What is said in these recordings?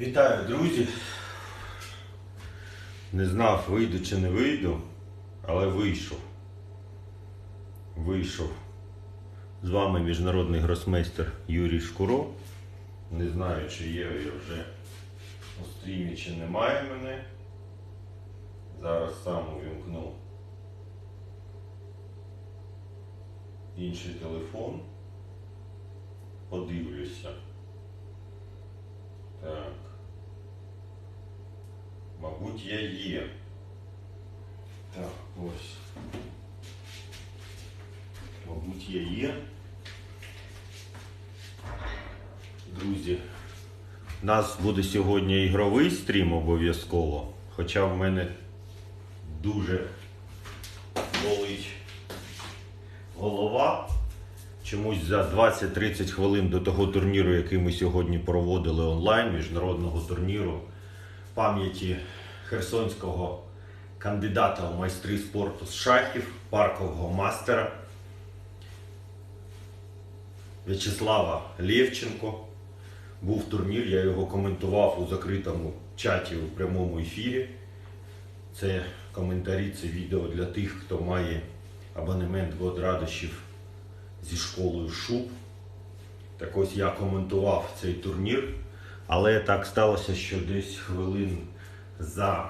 Вітаю, друзі. Не знав, вийду чи не вийду, але вийшов. Вийшов. З вами міжнародний гросмейстер Юрій Шкуро. Не знаю, чи є я вже у стрімі, чи немає мене. Зараз сам увімкну інший телефон. Подивлюся. Мабуть, я є. Так, ось. Мабуть, я є. Друзі, у нас буде сьогодні ігровий стрім обов'язково. Хоча в мене дуже болить голова. Чомусь за 20-30 хвилин до того турніру, який ми сьогодні проводили онлайн, міжнародного турніру пам'яті херсонського кандидата у майстри спорту з шахів, паркового мастера В'ячеслава Лєвченко. Був турнір, я його коментував у закритому чаті у прямому ефірі. Це коментарі, це відео для тих, хто має абонемент в радощів зі школою Шуб. Так ось я коментував цей турнір, але так сталося, що десь хвилин за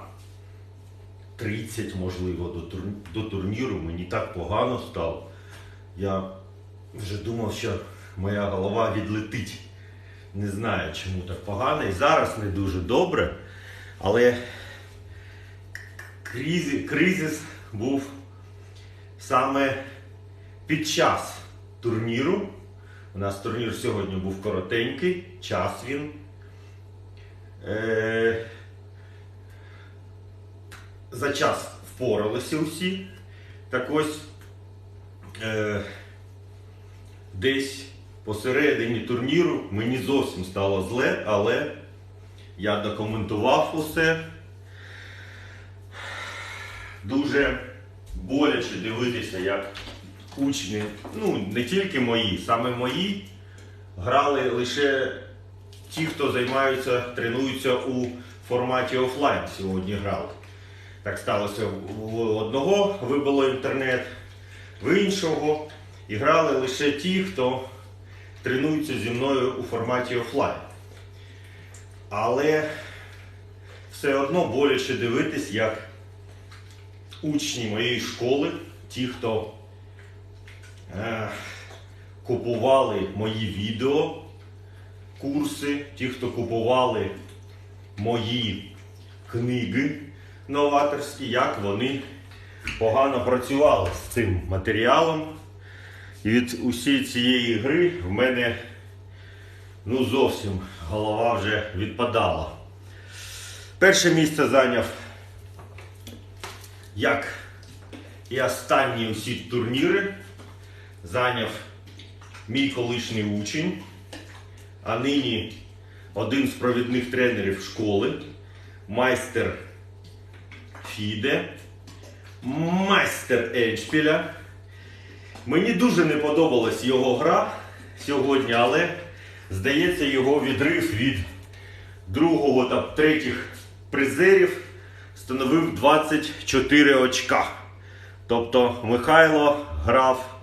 30, можливо, до, тур... до турніру мені так погано стало. Я вже думав, що моя голова відлетить. Не знаю, чому так погано. І зараз не дуже добре. Але кризис, кризис був саме під час турніру. У нас турнір сьогодні був коротенький, час він. Е, за час впоралися усі. Так ось е, десь посередині турніру мені зовсім стало зле, але я документував усе. Дуже боляче дивитися, як учні, ну не тільки мої, саме мої, грали лише ті, хто займаються, тренуються у форматі офлайн сьогодні грали. Так сталося у одного вибило інтернет, в іншого. І грали лише ті, хто тренується зі мною у форматі офлайн. Але все одно боляче дивитись, як учні моєї школи, ті, хто е, купували мої відео, курси, ті, хто купували мої книги новаторські, як вони погано працювали з цим матеріалом. І від усієї цієї гри в мене ну зовсім голова вже відпадала. Перше місце зайняв, як і останні усі турніри, зайняв мій колишній учень, а нині один з провідних тренерів школи, майстер Фіде, майстер Ейчпіля. Мені дуже не подобалась його гра сьогодні, але здається, його відрив від другого та третіх призерів становив 24 очка. Тобто Михайло грав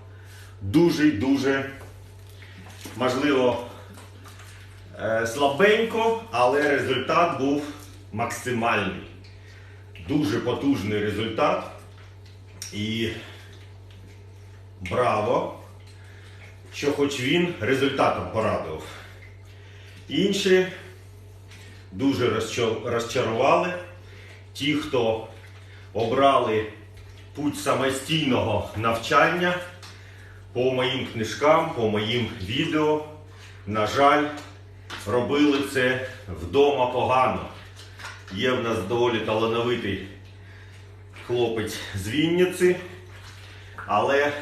дуже дуже, можливо, слабенько, але результат був максимальний. Дуже потужний результат. І браво, що хоч він результатом порадував. Інші дуже розчарували ті, хто обрали путь самостійного навчання по моїм книжкам, по моїм відео. На жаль, робили це вдома погано. Є в нас доволі талановитий хлопець з Вінниці, але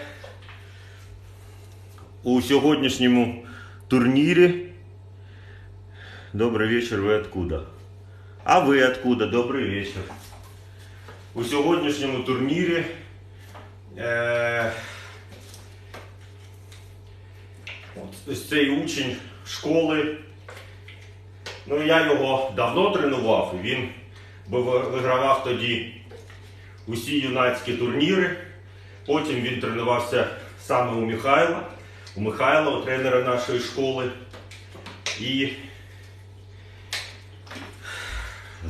у сьогоднішньому турнірі. Добрий вечір, ви откуда? А ви откуда? Добрий вечір. У сьогоднішньому турнірі е, ось цей учень школи Ну, я його давно тренував, він вигравав тоді усі юнацькі турніри. Потім він тренувався саме у Михайла, у Михайла, у тренера нашої школи. І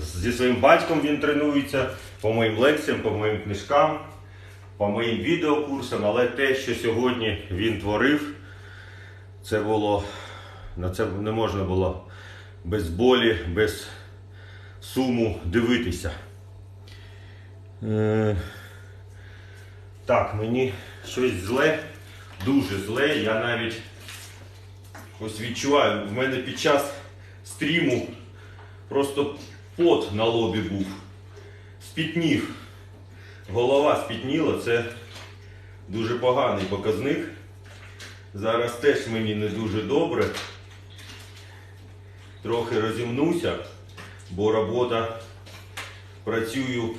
зі своїм батьком він тренується по моїм лекціям, по моїм книжкам, по моїм відеокурсам, але те, що сьогодні він творив, це було на це не можна було без болі, без суму дивитися. Е, так, мені щось зле, дуже зле. Я навіть ось відчуваю, в мене під час стріму просто пот на лобі був. Спітнів. Голова спітніла, це дуже поганий показник. Зараз теж мені не дуже добре. Трохи розімнуся, бо робота працюю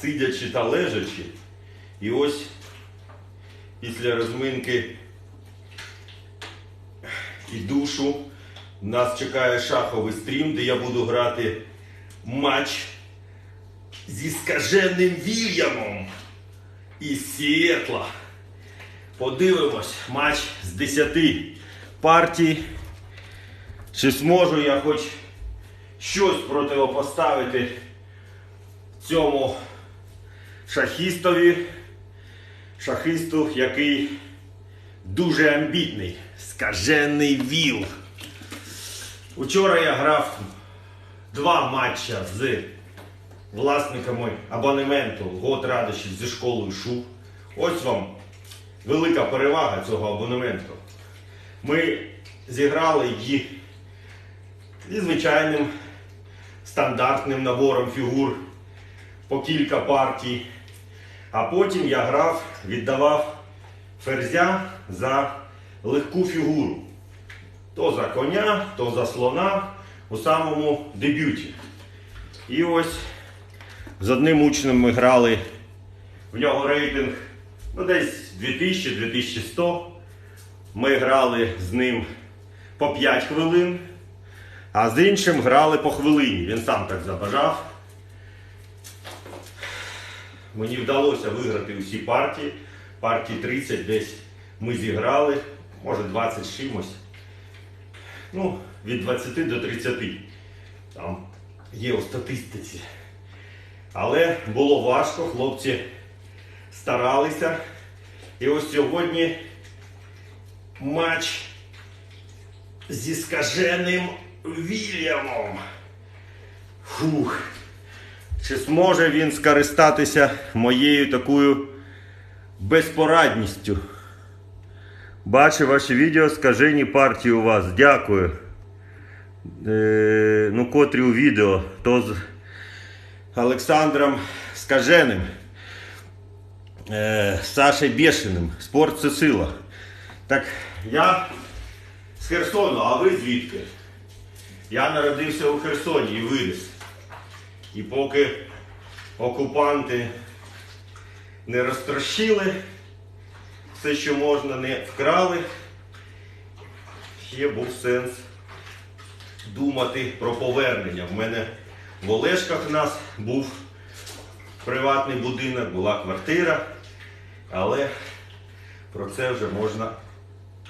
сидячи та лежачи. І ось після розминки і душу нас чекає шаховий стрім, де я буду грати матч зі скаженним Вільямом із Сіетла. Подивимось матч з 10 партій. Чи зможу я хоч щось противопоставити цьому шахістові, шахисту, який дуже амбітний, скажений віл. Учора я грав два матча з власниками абонементу Год Радощів зі школою ШУ. Ось вам велика перевага цього абонементу. Ми зіграли їх зі звичайним стандартним набором фігур по кілька партій. А потім я грав, віддавав ферзя за легку фігуру. То за коня, то за слона у самому дебюті. І ось з одним учнем ми грали. В нього рейтинг ну, десь 2000-2100. Ми грали з ним по 5 хвилин, а з іншим грали по хвилині. Він сам так забажав. Мені вдалося виграти усі партії. Партії 30 десь ми зіграли, може 20 з чимось. Ну, від 20 до 30. Там є у статистиці. Але було важко, хлопці старалися. І ось сьогодні матч зі скаженим Вільямом. Фух. Чи зможе він скористатися моєю такою безпорадністю? Бачу ваші відео, скажені партії у вас. Дякую. Е, ну, котрі у відео, то з Олександром Скаженим, е, Сашей Бєшиним. Спорт це сила. Так, я з Херсону, а ви звідки? Я народився у Херсоні і виріс. І поки окупанти не розтрощили, все, що можна, не вкрали, ще був сенс думати про повернення. В мене в Олешках у нас був приватний будинок, була квартира, але про це вже можна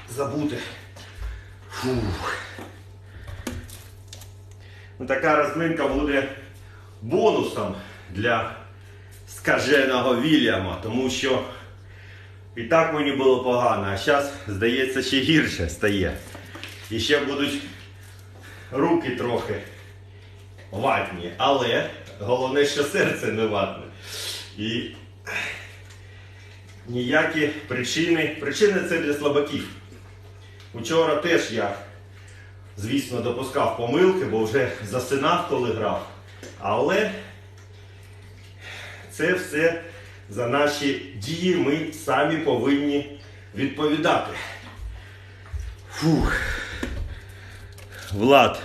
забути. Фух. Ну, така розминка буде бонусом для скаженого Вільяма, тому що і так мені було погано, а зараз, здається, ще гірше стає. І ще будуть руки трохи ватні, але головне, що серце не ватне. І ніякі причини. Причини це для слабаків. Учора теж я, звісно, допускав помилки, бо вже засинав, коли грав. Але це все за наші дії ми самі повинні відповідати. Фух. Влад,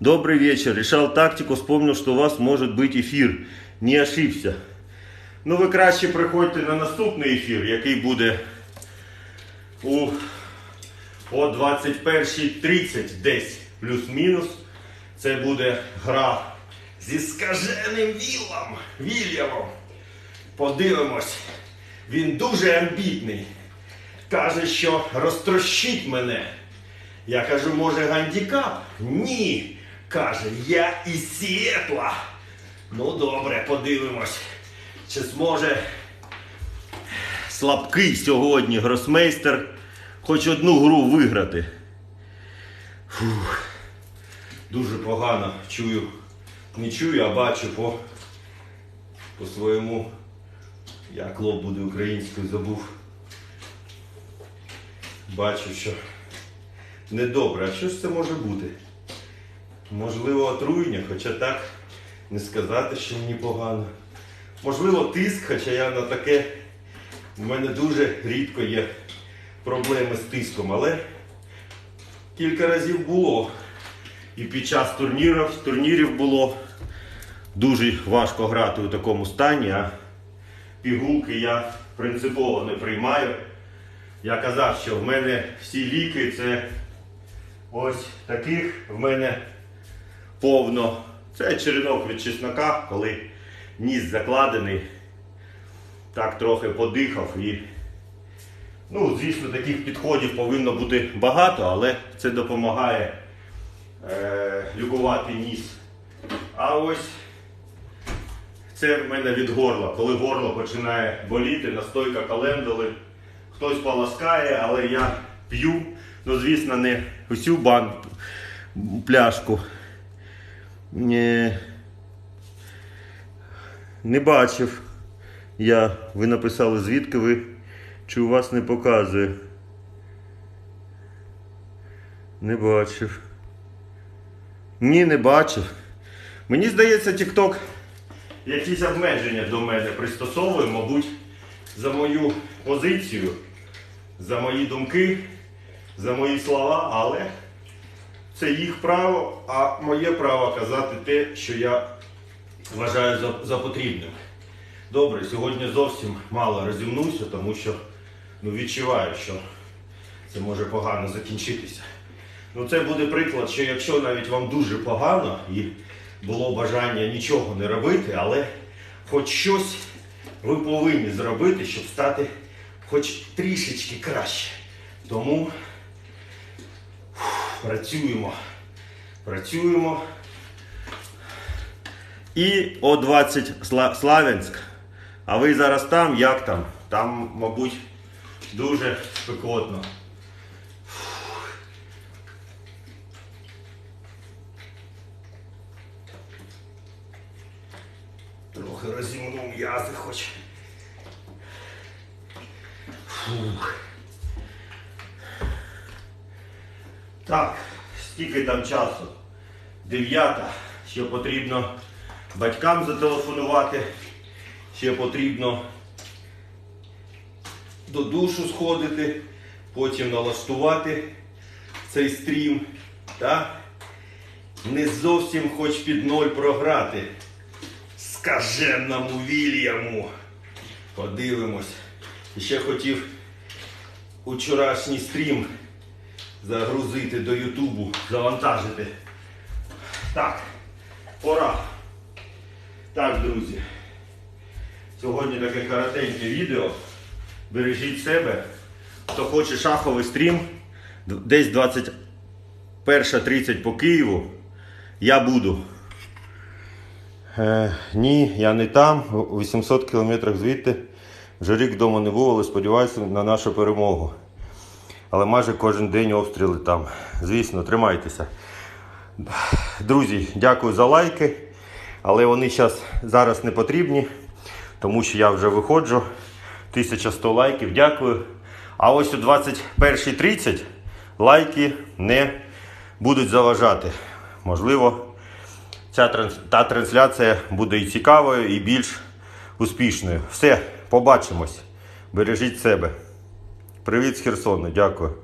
добрый вечер. Решал тактику, вспомнил, что у вас может быть ефір. Не ошибся. Ну, ви краще приходьте на наступний ефір, який буде у о 21.30 десь плюс-мінус. Це буде гра зі скаженим Віллом, Вільямом. Подивимось. Він дуже амбітний. Каже, що розтрощить мене. Я кажу, може гандікап? Ні. Каже, я із Сіетла. Ну добре, подивимось. Чи зможе слабкий сьогодні гросмейстер хоч одну гру виграти. Фух. Дуже погано чую. Не чую, а бачу по, по своєму. Як лоб буде українською забув. Бачу, що недобре. А що ж це може бути? Можливо, отруєння, хоча так не сказати, що мені погано. Можливо, тиск, хоча я на таке. У мене дуже рідко є проблеми з тиском, але кілька разів було. І під час турнірів, турнірів було дуже важко грати у такому стані, а пігулки я принципово не приймаю. Я казав, що в мене всі ліки це ось таких в мене повно. Це черенок від чеснока, коли ніс закладений, так трохи подихав і. Ну, звісно, таких підходів повинно бути багато, але це допомагає е, лікувати ніс. А ось це в мене від горла. Коли горло починає боліти, настойка календули, хтось полоскає, але я п'ю, ну звісно, не усю бан пляшку. Не, не бачив. Я, ви написали, звідки ви, чи у вас не показує. Не бачив. Ні, не бачив. Мені здається, TikTok якісь обмеження до мене пристосовує, мабуть, за мою позицію, за мої думки, за мої слова, але це їх право, а моє право казати те, що я вважаю за, за потрібним. Добре, сьогодні зовсім мало розімнуся, тому що ну, відчуваю, що це може погано закінчитися. Ну, це буде приклад, що якщо навіть вам дуже погано і було бажання нічого не робити, але хоч щось ви повинні зробити, щоб стати хоч трішечки краще. Тому працюємо. Працюємо. І О20 Славянськ. А ви зараз там, як там? Там, мабуть, дуже спекотно. Трохи розімнув м'язи хоч. Фух. Так, скільки там часу? Дев'ята. Ще потрібно батькам зателефонувати. Ще потрібно до душу сходити, потім налаштувати цей стрім. Так? Не зовсім хоч під ноль програти скаженному Вільяму. Подивимось. Ще хотів учорашній стрім загрузити до Ютубу, завантажити. Так, пора. Так, друзі. Сьогодні таке коротеньке відео. Бережіть себе. Хто хоче шаховий стрім, десь 21.30 по Києву. Я буду. Е, ні, я не там. У 800 кілометрах звідти. Вже рік вдома не був, але сподіваюся на нашу перемогу. Але майже кожен день обстріли там. Звісно, тримайтеся. Друзі, дякую за лайки. Але вони зараз не потрібні, тому що я вже виходжу. 1100 лайків, дякую. А ось у 21.30 лайки не будуть заважати. Можливо, ця та трансляція буде і цікавою, і більш успішною. Все, побачимось. Бережіть себе. Привіт з Херсону, дякую.